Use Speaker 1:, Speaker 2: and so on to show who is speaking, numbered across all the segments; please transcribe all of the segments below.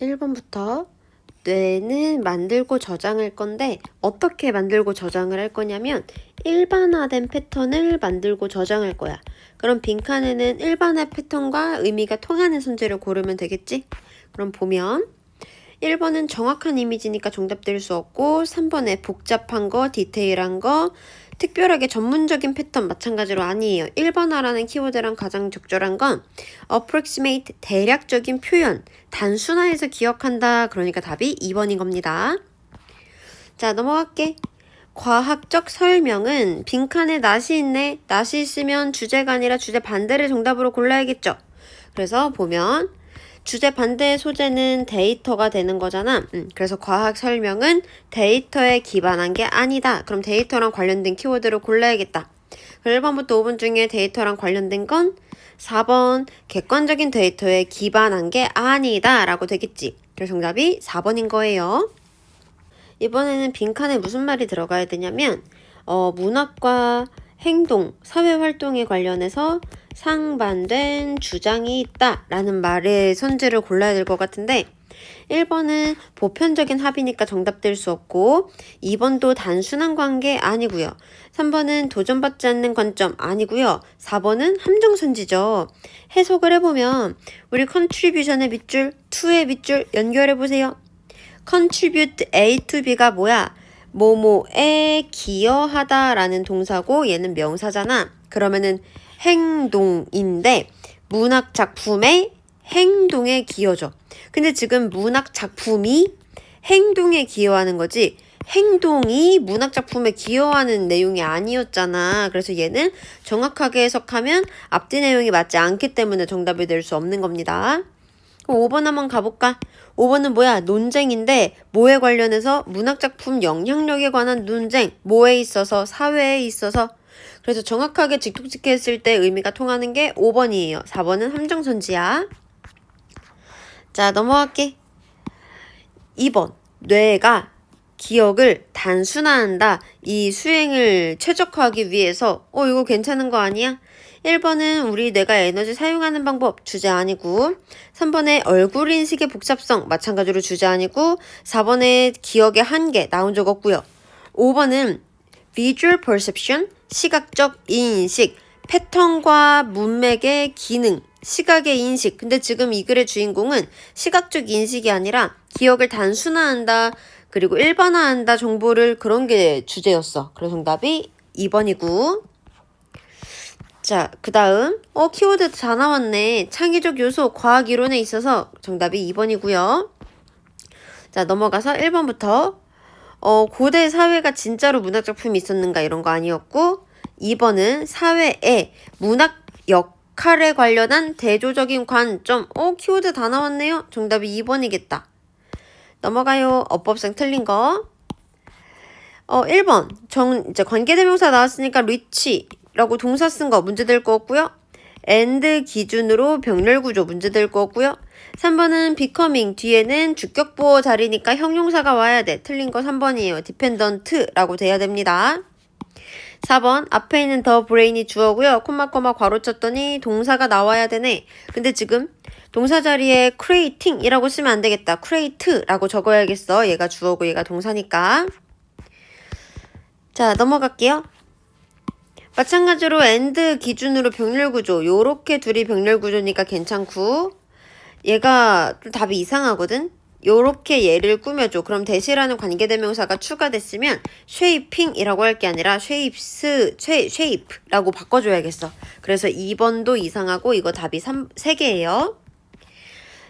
Speaker 1: 1번부터 뇌는 만들고 저장할 건데 어떻게 만들고 저장을 할 거냐면 일반화된 패턴을 만들고 저장할 거야. 그럼 빈칸에는 일반화 패턴과 의미가 통하는 선지를 고르면 되겠지? 그럼 보면 1번은 정확한 이미지니까 정답 될 수 없고 3번에 복잡한 거, 디테일한 거, 특별하게 전문적인 패턴 마찬가지로 아니에요. 1번화라는 키워드랑 가장 적절한 건 approximate 대략적인 표현, 단순화해서 기억한다. 그러니까 답이 2번인 겁니다. 자, 넘어갈게. 과학적 설명은 빈칸에 낫이 있네. 낫이 있으면 주제가 아니라 주제 반대를 정답으로 골라야겠죠. 그래서 보면 주제 반대의 소재는 데이터가 되는 거잖아. 음, 그래서 과학 설명은 데이터에 기반한 게 아니다. 그럼 데이터랑 관련된 키워드를 골라야겠다. 1번부터 5번 중에 데이터랑 관련된 건 4번 객관적인 데이터에 기반한 게 아니다 라고 되겠지. 그래서 정답이 4번인 거예요. 이번에는 빈칸에 무슨 말이 들어가야 되냐면 어, 문학과 행동, 사회활동에 관련해서 상반된 주장이 있다 라는 말의 선지를 골라야 될 것 같은데 1번은 보편적인 합이니까 정답될 수 없고 2번도 단순한 관계 아니고요. 3번은 도전받지 않는 관점 아니고요. 4번은 함정 선지죠. 해석을 해보면 우리 컨트리뷰션의 밑줄, 2의 밑줄 연결해보세요. contribute A to B가 뭐야? 뭐뭐에 기여하다 라는 동사고 얘는 명사잖아. 그러면은 행동인데 문학 작품의 행동에 기여죠. 근데 지금 문학 작품이 행동에 기여하는 거지 행동이 문학 작품에 기여하는 내용이 아니었잖아. 그래서 얘는 정확하게 해석하면 앞뒤 내용이 맞지 않기 때문에 정답이 될 수 없는 겁니다. 그럼 5번 한번 가볼까? 5번은 뭐야? 논쟁인데 뭐에 관련해서 문학 작품 영향력에 관한 논쟁 뭐에 있어서 사회에 있어서 그래서 정확하게 직독직해 했을 때 의미가 통하는 게 5번이에요. 4번은 함정선지야. 자 넘어갈게. 2번 뇌가 기억을 단순화한다. 이 수행을 최적화하기 위해서 어 이거 괜찮은 거 아니야? 1번은 우리 뇌가 에너지 사용하는 방법 주제 아니고 3번에 얼굴 인식의 복잡성 마찬가지로 주제 아니고 4번에 기억의 한계 나온 적 없고요. 5번은 visual perception 시각적 인식 패턴과 문맥의 기능 시각의 인식 근데 지금 이 글의 주인공은 시각적 인식이 아니라 기억을 단순화한다 그리고 일반화한다 정보를 그런 게 주제였어. 그래서 정답이 2번이고 자, 그 다음, 어, 키워드 다 나왔네. 창의적 요소, 과학 이론에 있어서 정답이 2번이고요. 자, 넘어가서 1번부터, 어, 고대 사회가 진짜로 문학작품이 있었는가 이런 거 아니었고, 2번은 사회의 문학 역할에 관련한 대조적인 관점, 어, 키워드 다 나왔네요. 정답이 2번이겠다. 넘어가요. 어법상 틀린 거. 어, 1번. 정, 이제 관계대명사 나왔으니까 리치. 라고 동사 쓴 거 문제 될 거고요. And 기준으로 병렬 구조 문제 될 거고요. 3번은 becoming 뒤에는 주격 보호 자리니까 형용사가 와야 돼. 틀린 거 3번이에요. dependent라고 돼야 됩니다. 4번 앞에 있는 더 브레인이 주어고요. 콤마 콤마 괄호 쳤더니 동사가 나와야 되네. 근데 지금 동사 자리에 creating이라고 쓰면 안 되겠다. create라고 적어야겠어. 얘가 주어고 얘가 동사니까. 자 넘어갈게요. 마찬가지로 and 기준으로 병렬 구조. 요렇게 둘이 병렬 구조니까 괜찮고 얘가 좀 답이 이상하거든? 요렇게 얘를 꾸며줘. 그럼 대시라는 관계대명사가 추가됐으면 shaping이라고 할 게 아니라 shapes, shape라고 바꿔줘야겠어. 그래서 2번도 이상하고 이거 답이 3, 3개예요.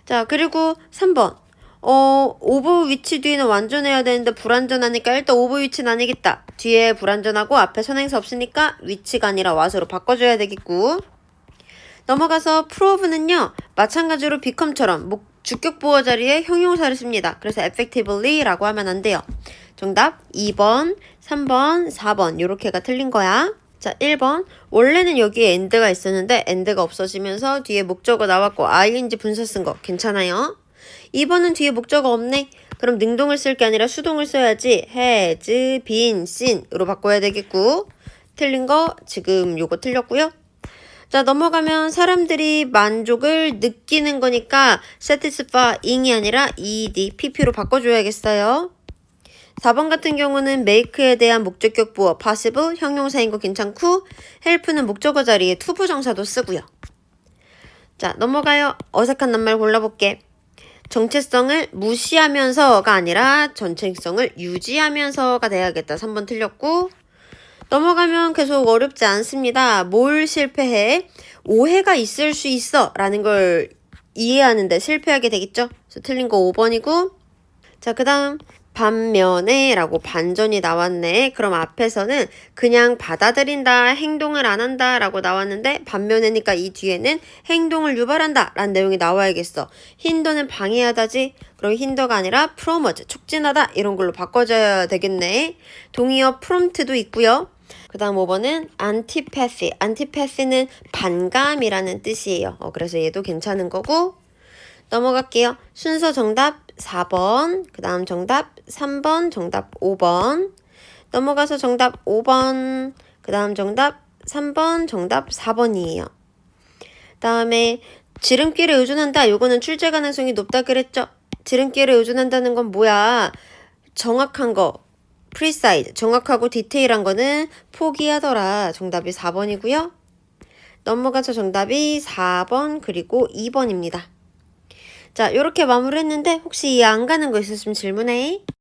Speaker 1: 자 그리고 3번 어, 오브 위치 뒤에는 완전해야 되는데 불완전하니까 일단 오브 위치는 아니겠다. 뒤에 불완전하고 앞에 선행사 없으니까 위치가 아니라 와서로 바꿔줘야 되겠고. 넘어가서 prove는요. 마찬가지로 become처럼 목, 주격 보호 자리에 형용사를 씁니다. 그래서 effectively라고 하면 안 돼요. 정답 2번, 3번, 4번 이렇게가 틀린 거야. 자, 1번. 원래는 여기에 end가 있었는데 end가 없어지면서 뒤에 목적어 나왔고 ing 분사 쓴 거 괜찮아요? 2번은 뒤에 목적어 없네. 그럼 능동을 쓸 게 아니라 수동을 써야지. has, been, seen으로 바꿔야 되겠고. 틀린 거 지금 요거 틀렸고요. 자, 넘어가면 사람들이 만족을 느끼는 거니까 satisfying이 아니라 ed, pp로 바꿔줘야겠어요. 4번 같은 경우는 make에 대한 목적격 부어 passive, 형용사인 거 괜찮고 help는 목적어 자리에 투부정사도 쓰고요. 자, 넘어가요. 어색한 낱말 골라볼게. 정체성을 무시하면서가 아니라 전체성을 유지하면서가 돼야겠다. 3번 틀렸고 넘어가면 계속 어렵지 않습니다. 뭘 실패해? 오해가 있을 수 있어 라는 걸 이해하는데 실패하게 되겠죠? 그래서 틀린 거 5번이고 자, 그 다음 반면에 라고 반전이 나왔네. 그럼 앞에서는 그냥 받아들인다, 행동을 안 한다 라고 나왔는데 반면에니까 이 뒤에는 행동을 유발한다 라는 내용이 나와야겠어. 힌더는 방해하다지. 그럼 힌더가 아니라 프로머즈, 촉진하다 이런 걸로 바꿔줘야 되겠네. 동의어 프롬트도 있고요. 그 다음 5번은 antipathy. antipathy는 반감이라는 뜻이에요. 어, 그래서 얘도 괜찮은 거고 넘어갈게요. 순서 정답 4번, 그 다음 정답 3번, 정답 5번. 넘어가서 정답 5번, 그 다음 정답 3번, 정답 4번이에요. 다음에 지름길에 의존한다. 요거는 출제 가능성이 높다 그랬죠? 지름길에 의존한다는 건 뭐야? 정확한 거, precise, 정확하고 디테일한 거는 포기하더라. 정답이 4번이고요. 넘어가서 정답이 4번 그리고 2번입니다. 자, 이렇게 마무리했는데 혹시 이해 안 가는 거 있으시면 질문해.